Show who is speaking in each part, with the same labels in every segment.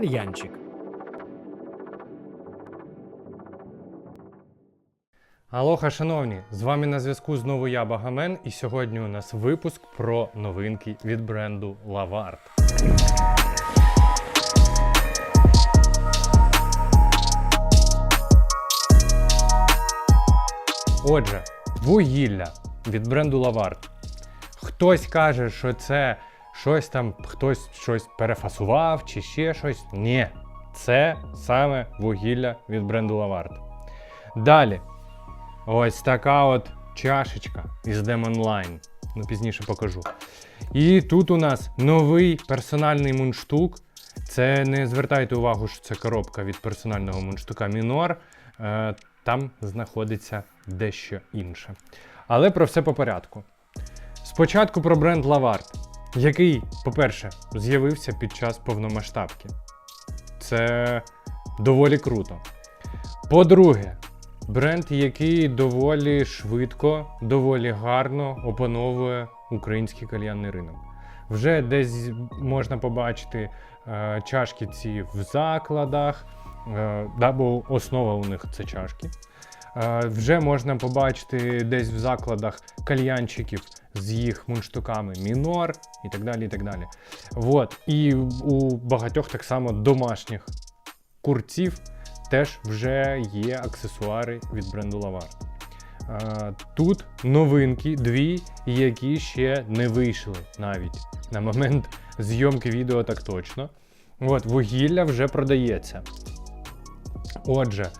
Speaker 1: кальянчик.
Speaker 2: Алоха, шановні! З вами на зв'язку знову я Багамен, і сьогодні у нас випуск про новинки від бренду Lavart. Отже, вугілля від бренду Lavart. Хтось каже, що це щось там, хтось щось перефасував чи ще щось. Ні, це саме вугілля від бренду Lavart. Далі, Ось така от чашечка із Demon Line. Ну, пізніше покажу. І тут у нас новий персональний мундштук. Це не звертайте увагу, що це коробка від персонального мундштука Мінор. Е, там знаходиться дещо інше. Але про все по порядку. Спочатку про бренд Lavart, який, по-перше, з'явився під час повномасштабки. Це доволі круто. По-друге, Бренд, який доволі швидко, доволі гарно опановує український кальянний ринок. Вже десь можна побачити е, чашки ці в закладах, е, бо основа у них це чашки. Е, вже можна побачити десь в закладах кальянчиків з їх мундштуками мінор і так далі. І так далі. Вот. І у багатьох так само домашніх курців теж вже є аксесуари від бренду. Е, Тут новинки дві, які ще не вийшли навіть на момент зйомки відео так точно. От, вугілля вже продається. Отже,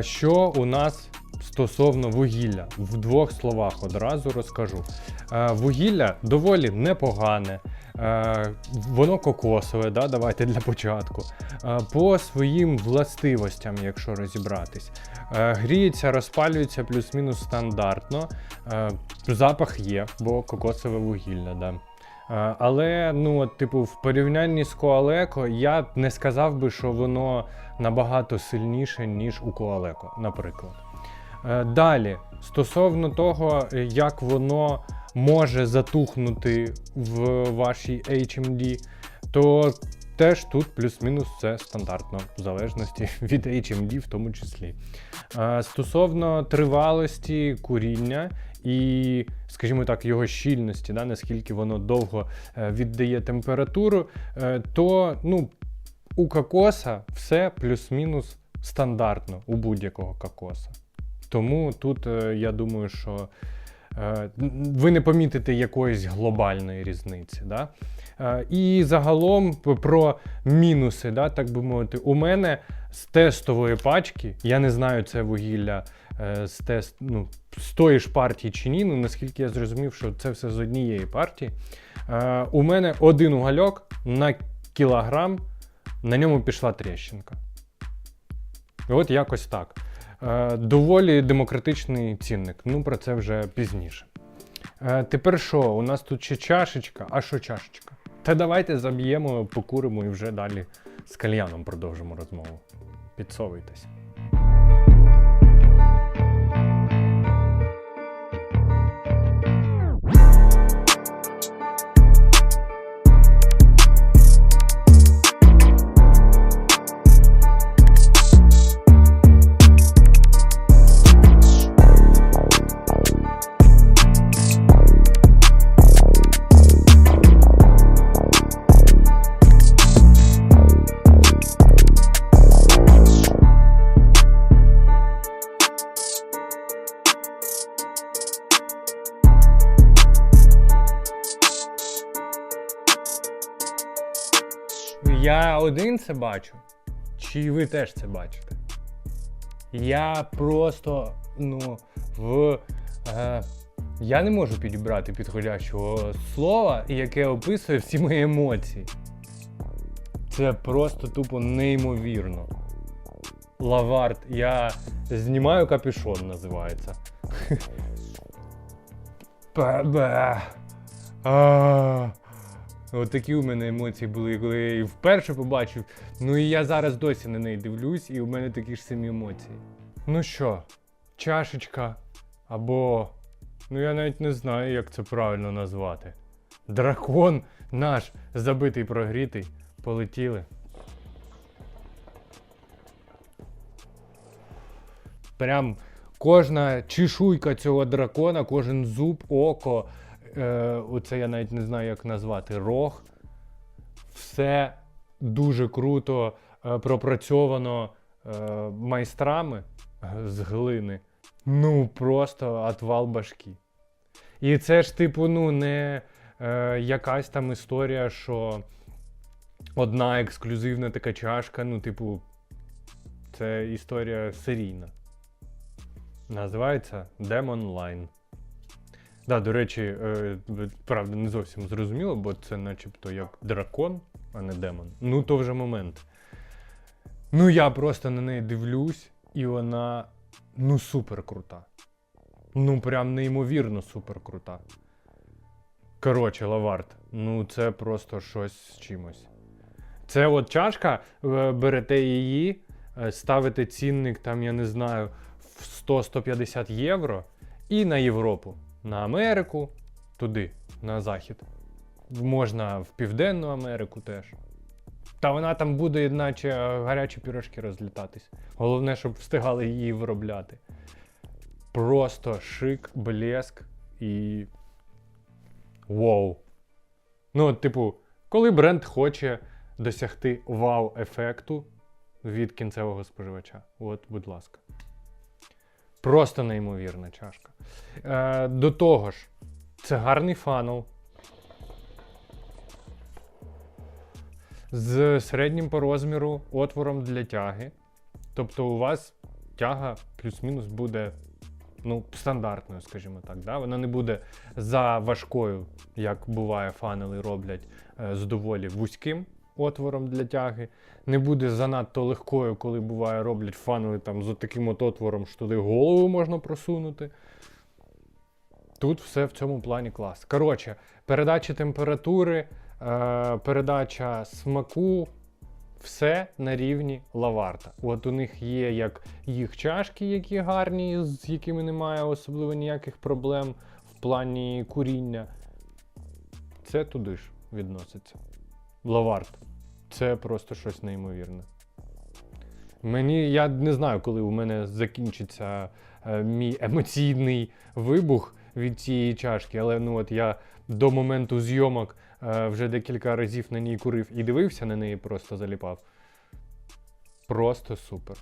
Speaker 2: що у нас стосовно вугілля? В двох словах одразу розкажу. Е, Вугілля доволі непогане. Е, Воно кокосове, да, давайте для початку. Е, По своїм властивостям, якщо розібратись, гріється, розпалюється плюс-мінус стандартно. Запах є, бо кокосове вугілля. Да. Але, ну, от, типу, в порівнянні з Коалеко, я не сказав би, що воно набагато сильніше, ніж у Коалеко, наприклад. Е, Далі, стосовно того, е, як воно може затухнути в вашій HMD, то теж тут плюс-мінус це стандартно, в залежності від HMD в тому числі. Е, Стосовно тривалості куріння і, скажімо так, його щільності, да, наскільки воно довго віддає температуру, то ну, у кокоса все плюс-мінус стандартно у будь-якого кокоса. Тому тут е, я думаю, що е, ви не помітите якоїсь глобальної різниці. Да? Е, І загалом про мінуси, да, так би мовити, у мене з тестової пачки, я не знаю, це вугілля з, тест, ну, з тої ж партії чи ні, ну наскільки я зрозумів, що це все з однієї партії. У мене один угольок на кілограм, на ньому пішла тріщинка. От якось так. Е, Доволі демократичний цінник. Ну, про це вже пізніше. Е, Тепер що? У нас тут ще чашечка. А що чашечка? Та давайте заб'ємо, покуримо і вже далі з кальяном продовжимо розмову. Підсовуйтесь. Я один це бачу, чи ви теж це бачите? Я просто, ну, в. Е, я не можу підібрати підходящого слова, яке описує всі мої емоції. Це просто тупо неймовірно. Лавард, я знімаю капюшон, називається. Бе-бе. От такі у мене емоції були, коли я її вперше побачив. Ну і я зараз досі на неї дивлюсь, і у мене такі ж самі емоції. Ну що, чашечка або. Ну я навіть не знаю, як це правильно назвати. Дракон наш забитий прогрітий. Полетіли. Прям кожна чешуйка цього дракона, кожен зуб, око оце я навіть не знаю, як назвати, рог. Все дуже круто е, пропрацьовано е, майстрами е, з глини. Ну, просто отвал башки. І це ж, типу, ну, не е, якась там історія, що одна ексклюзивна така чашка, ну, типу, це історія серійна. Називається Demon Line. Да, до речі, е, правда, не зовсім зрозуміло, бо це начебто як дракон, а не демон. Ну, то вже момент. Ну, я просто на неї дивлюсь, і вона ну супер крута. Ну, прям неймовірно супер крута. Коротше, лавард. Ну, це просто щось з чимось. Це от чашка, е, берете її, е, ставите цінник, там, я не знаю, в 100-150 євро і на Європу, на Америку, туди, на захід. Можна в Південну Америку теж. Та вона там буде, наче е, гарячі пірожки розлітатись. Головне, щоб встигали її виробляти. Просто шик, блеск і. Воу. Ну, типу, коли бренд хоче досягти вау-ефекту від кінцевого споживача. От, будь ласка. Просто неймовірна чашка. Е, до того ж, це гарний фанел. З середнім по розміру отвором для тяги. Тобто у вас тяга плюс-мінус буде ну, стандартною, скажімо так. Да? Вона не буде за важкою, як буває, фанели роблять е, з доволі вузьким отвором для тяги. Не буде занадто легкою, коли буває, роблять фанели там з таким от отвором, що туди голову можна просунути. Тут все в цьому плані клас. Коротше, передача температури, е, передача смаку, все на рівні лаварта. От у них є як їх чашки, які гарні, з якими немає особливо ніяких проблем в плані куріння. Це туди ж відноситься. Лаварт. Це просто щось неймовірне. Мені я не знаю, коли у мене закінчиться е, мій емоційний вибух від цієї чашки, але ну от я до моменту зйомок е, вже декілька разів на ній курив і дивився на неї, просто заліпав. Просто супер.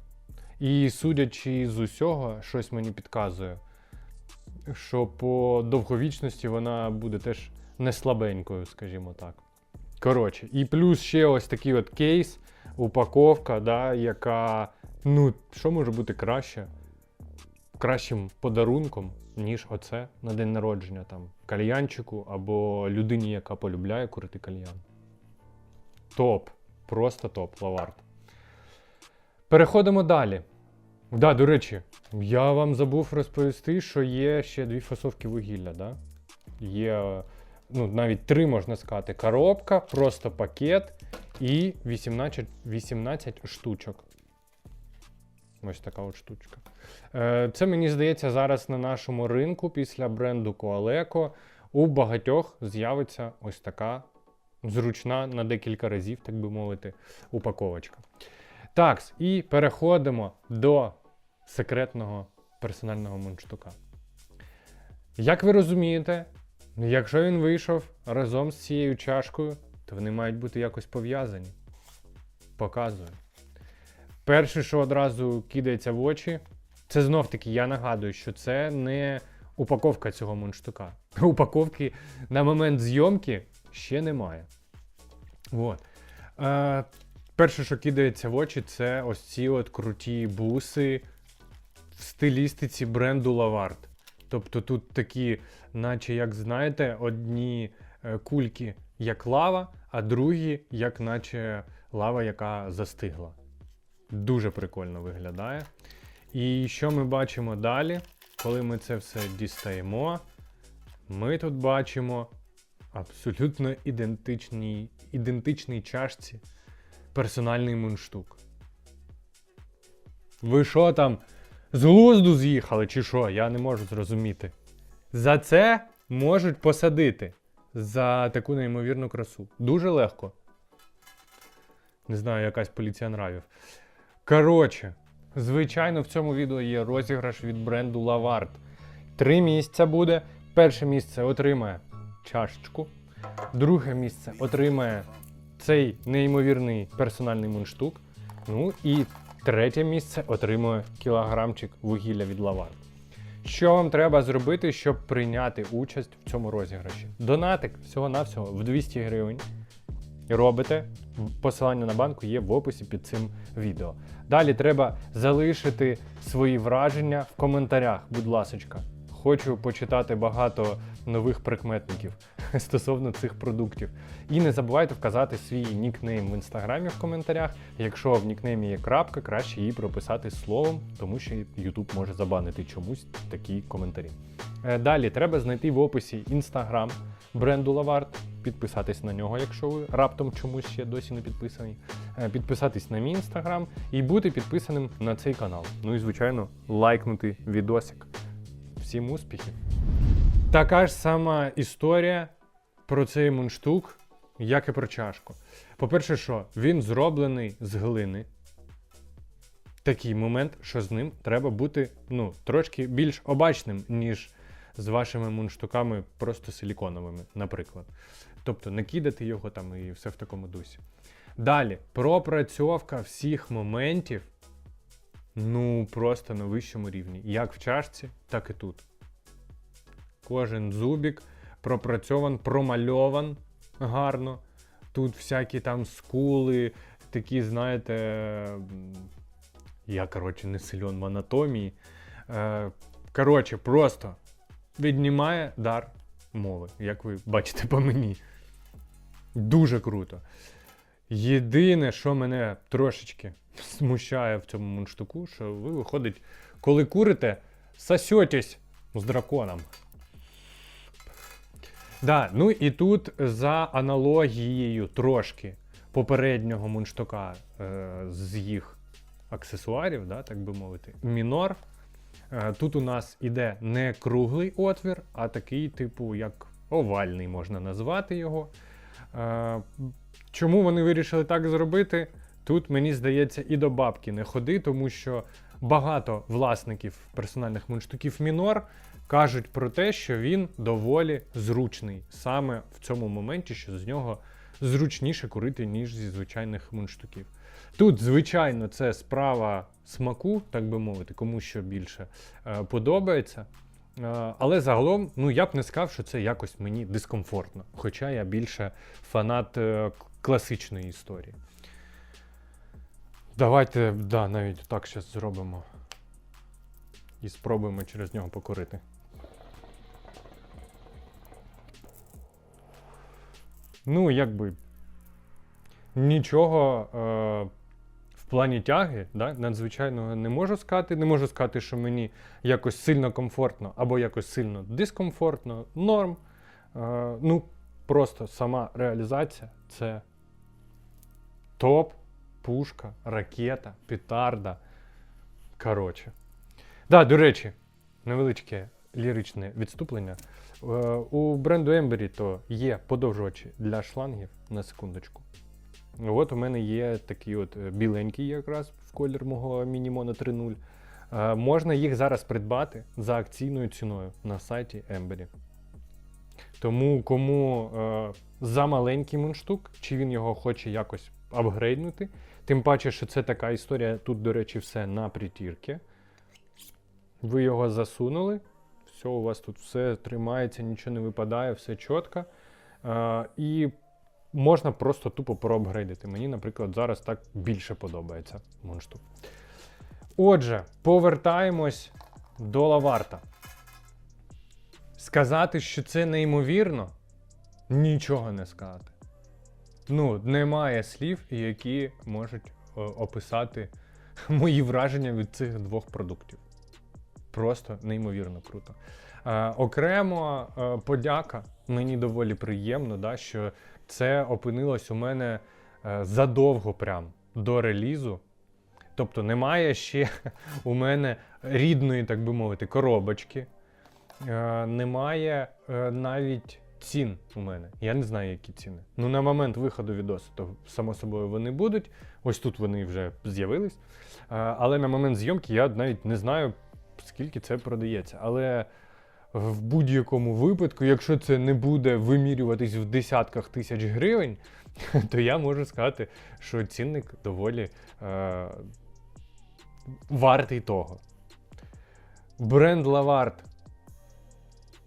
Speaker 2: І судячи з усього, щось мені підказує, що по довговічності вона буде теж не слабенькою, скажімо так. Коротше, і плюс ще ось такий от кейс, упаковка, да, яка, ну, що може бути краще? Кращим подарунком, ніж оце на день народження там кальянчику або людині, яка полюбляє курити кальян. Топ. Просто топ, лавард. Переходимо далі. Да, до речі, я вам забув розповісти, що є ще дві фасовки вугілля. Да? Є ну, навіть три можна сказати. Коробка, просто пакет і 18 18 штучок. Ось така от штучка. Е, Це мені здається, зараз на нашому ринку після бренду Coaleco у багатьох з'явиться ось така зручна на декілька разів, так би мовити, упаковочка. Так, і переходимо до секретного персонального мундштука. Як ви розумієте, якщо він вийшов разом з цією чашкою, то вони мають бути якось пов'язані. Показую. Перше, що одразу кидається в очі, це знов таки, я нагадую, що це не упаковка цього мундштука. Упаковки на момент зйомки ще немає. От. Е, перше, що кидається в очі, це ось ці от круті буси в стилістиці бренду Lavard. Тобто тут такі, наче, як знаєте, одні е, кульки як лава, а другі, як наче лава, яка застигла. Дуже прикольно виглядає. І що ми бачимо далі, коли ми це все дістаємо? Ми тут бачимо абсолютно ідентичній, ідентичній чашці персональний мундштук. Ви що там? З глузду з'їхали, чи що? Я не можу зрозуміти. За це можуть посадити за таку неймовірну красу. Дуже легко. Не знаю, якась поліція нравів. Коротше, Звичайно, в цьому відео є розіграш від бренду Lavard. Три місця буде. Перше місце отримає чашечку, друге місце отримає цей неймовірний персональний мундштук. Ну і третє місце отримує кілограмчик вугілля від Lavard. Що вам треба зробити, щоб прийняти участь в цьому розіграші? Донатик всього-навсього в 200 гривень. Робите. Посилання на банку є в описі під цим відео. Далі треба залишити свої враження в коментарях, будь ласочка. Хочу почитати багато нових прикметників стосовно цих продуктів. І не забувайте вказати свій нікнейм в інстаграмі в коментарях. Якщо в нікнеймі є крапка, краще її прописати словом, тому що YouTube може забанити чомусь такі коментарі. Е, Далі треба знайти в описі інстаграм бренду Lavard, підписатись на нього, якщо ви раптом чомусь ще досі не підписані. Е, Підписатись на мій інстаграм і бути підписаним на цей канал. Ну і звичайно, лайкнути відосик. Всім успіхів! Така ж сама історія про цей мундштук, як і про чашку. По-перше, що він зроблений з глини. Такий момент, що з ним треба бути ну, трошки більш обачним, ніж з вашими мундштуками просто силіконовими, наприклад. Тобто не кидати його там і все в такому дусі. Далі, пропрацьовка всіх моментів, ну просто на вищому рівні, як в чашці, так і тут. Кожен зубік пропрацьован, промальован гарно. Тут всякі там скули, такі, знаєте, я, коротше, не сильон в анатомії. Е, коротше, просто віднімає дар мови, як ви бачите по мені. Дуже круто. Єдине, що мене трошечки смущає в цьому мундштуку, що ви виходить, коли курите, сосетесь з драконом. Да, ну і тут за аналогією трошки попереднього мундштука е, з їх аксесуарів, да, так би мовити, мінор. Е, тут у нас іде не круглий отвір, а такий, типу, як овальний можна назвати його. Е, чому вони вирішили так зробити? Тут, мені здається, і до бабки не ходи, тому що багато власників персональних мундштуків мінор кажуть про те, що він доволі зручний саме в цьому моменті, що з нього зручніше курити, ніж зі звичайних мундштуків. Тут, звичайно, це справа смаку, так би мовити, кому що більше е, подобається. Е, але загалом, ну я б не сказав, що це якось мені дискомфортно. Хоча я більше фанат е, класичної історії. Давайте, да, навіть так зараз зробимо. І спробуємо через нього покурити. Ну, якби нічого е, в плані тяги да, надзвичайного не можу сказати. Не можу сказати, що мені якось сильно комфортно або якось сильно дискомфортно. Норм. Е, ну, просто сама реалізація це топ, пушка, ракета, петарда. Коротше. Да, до речі, невеличке ліричне відступлення. Е, У бренду Ембері то є подовжувачі для шлангів на секундочку. От у мене є такий от е, біленький якраз в колір мого Мінімона 3.0. Е, Можна їх зараз придбати за акційною ціною на сайті Ембері. Тому кому за маленький мундштук, чи він його хоче якось апгрейднути, тим паче, що це така історія, тут, до речі, все на притірки. Ви його засунули, все, у вас тут все тримається, нічого не випадає, все чітко. Е, і можна просто тупо проапгрейдити. Мені, наприклад, зараз так більше подобається мундштук. Отже, повертаємось до лаварта. Сказати, що це неймовірно, нічого не сказати. Ну, немає слів, які можуть е, описати мої враження від цих двох продуктів. Просто неймовірно круто. Е, окремо е, подяка. Мені доволі приємно, да, що це опинилось у мене е, задовго прям до релізу. Тобто немає ще у мене рідної, так би мовити, коробочки. Е, немає е, навіть цін у мене. Я не знаю, які ціни. Ну, на момент виходу відосу, то само собою вони будуть. Ось тут вони вже з'явились. Е, Але на момент зйомки я навіть не знаю, скільки це продається. Але в будь-якому випадку, якщо це не буде вимірюватись в десятках тисяч гривень, то я можу сказати, що цінник доволі е, вартий того. Бренд Лавард.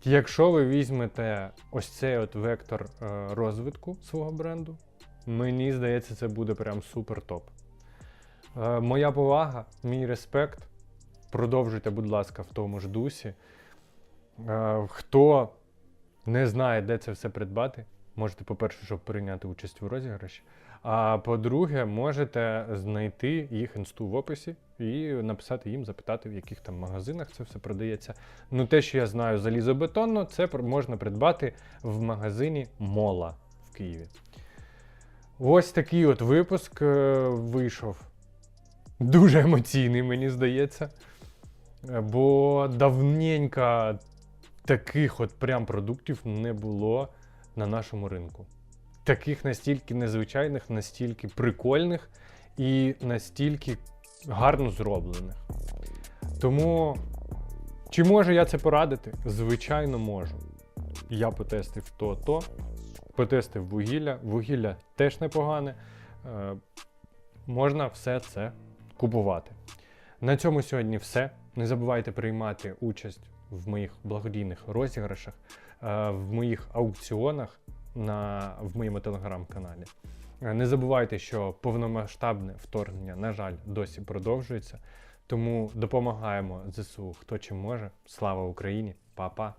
Speaker 2: Якщо ви візьмете ось цей от вектор е, розвитку свого бренду, мені здається, це буде прям супер топ. Е, моя повага, мій респект. Продовжуйте, будь ласка, в тому ж дусі. Е, хто не знає, де це все придбати, можете, по-перше, щоб прийняти участь у розіграші. А по-друге, можете знайти їх інсту в описі і написати їм, запитати, в яких там магазинах це все продається. Ну, те, що я знаю залізобетонно, це можна придбати в магазині Мола в Києві. Ось такий от випуск е, вийшов. Дуже емоційний, мені здається. Бо давненько таких от прям продуктів не було на нашому ринку. Таких настільки незвичайних, настільки прикольних і настільки гарно зроблених. Тому, чи можу я це порадити? Звичайно, можу. Я потестив то-то, потестив вугілля. Вугілля теж непогане. Е, можна все це купувати. На цьому сьогодні все. Не забувайте приймати участь в моїх благодійних розіграшах, е, в моїх аукціонах на, в моєму телеграм-каналі. Е, Не забувайте, що повномасштабне вторгнення, на жаль, досі продовжується. Тому допомагаємо ЗСУ хто чим може. Слава Україні! Па-па!